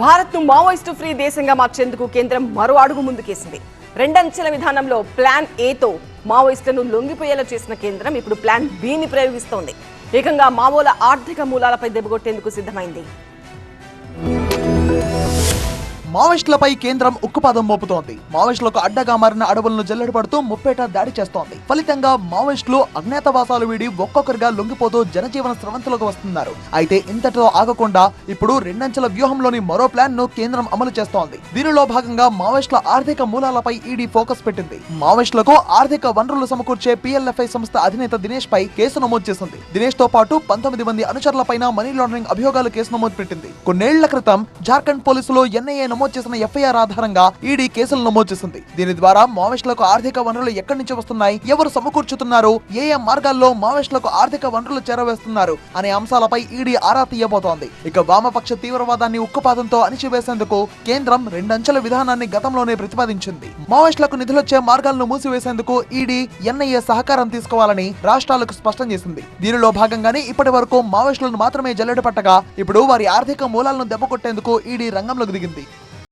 భారత్ను Maoist free దేశంగా మార్చేందుకు కేంద్రం మరో అడుగు ముందుకేసింది. రెండంచెల విధానంలో ప్లాన్ ఏతో మావోయిస్టులను లొంగిపోయేలా చేసిన కేంద్రం ఇప్పుడు ప్లాన్ బిని ప్రయోగిస్తోంది. ఏకంగా మావోల ఆర్థిక మూలాలపై దెబ్బకొట్టేందుకు సిద్ధమైంది. మావోయిస్టులపై కేంద్రం ఉక్కుపాదం మోపుతోంది. మావోయిస్టులకు అడ్డగా మారిన అడవులను జల్లెడ పడుతూ ముప్పేట దాడి చేస్తోంది. ఫలితంగా మావోయిస్టులు అజ్ఞాతవాసాలు వీడి ఒక్కొక్కరిగా లొంగిపోతూ జనజీవన స్రవంతులకు వస్తున్నారు. అయితే ఇంతటితో ఆగకుండా ఇప్పుడు రెండంచెల వ్యూహంలోని మరో ప్లాన్ను కేంద్రం అమలు చేస్తోంది. దీనిలో భాగంగా మావోయిస్టుల ఆర్థిక మూలాలపై ఈడీ ఫోకస్ పెట్టింది. మావోయిస్టులకు ఆర్థిక వనరులు సమకూర్చే పిఎల్ఎఫ్ఐ సంస్థ అధినేత దినేష్ పై కేసు నమోదు చేసింది. దినేష్తో పాటు పంతొమ్మిది మంది అనుచరులపైన మనీ లాండరింగ్ అభియోగాలు కేసు నమోదు పెట్టింది. కొన్నేళ్ళ క్రితం జార్ఖండ్ పోలీసులు ఎన్ఐఏ నమోదు చేసిన ఎఫ్ఐఆర్ ఆధారంగా ఈడీ కేసులు నమోదు చేసింది దీని ద్వారా మావోయిస్టులకు ఆర్థిక వనరులు ఎక్కడి నుంచి వస్తున్నాయి ఎవరు సమకూర్చుతున్నారు ఏ ఏ మార్గాల్లో మావోయిస్టులకు ఆర్థిక వనరులు చేరవేస్తున్నారు అనే అంశాలపై ఈడీ ఆరా తీయబోతోంది. ఇక వామపక్ష తీవ్రవాదాన్ని ఉక్కుపాతంతో అణిచివేసేందుకు కేంద్రం రెండంచెల విధానాన్ని గతంలోనే ప్రతిపాదించింది. మావోయిస్టులకు నిధులొచ్చే మార్గాలను మూసివేసేందుకు ఈడీ ఎన్ఐఏ సహకారం తీసుకోవాలని రాష్ట్రాలకు స్పష్టం చేసింది. దీనిలో భాగంగానే ఇప్పటి వరకు మావోయిస్టులను మాత్రమే జల్లెడ పట్టగా ఇప్పుడు వారి ఆర్థిక మూలాలను దెబ్బకొట్టేందుకు ఈడీ రంగంలోకి దిగింది.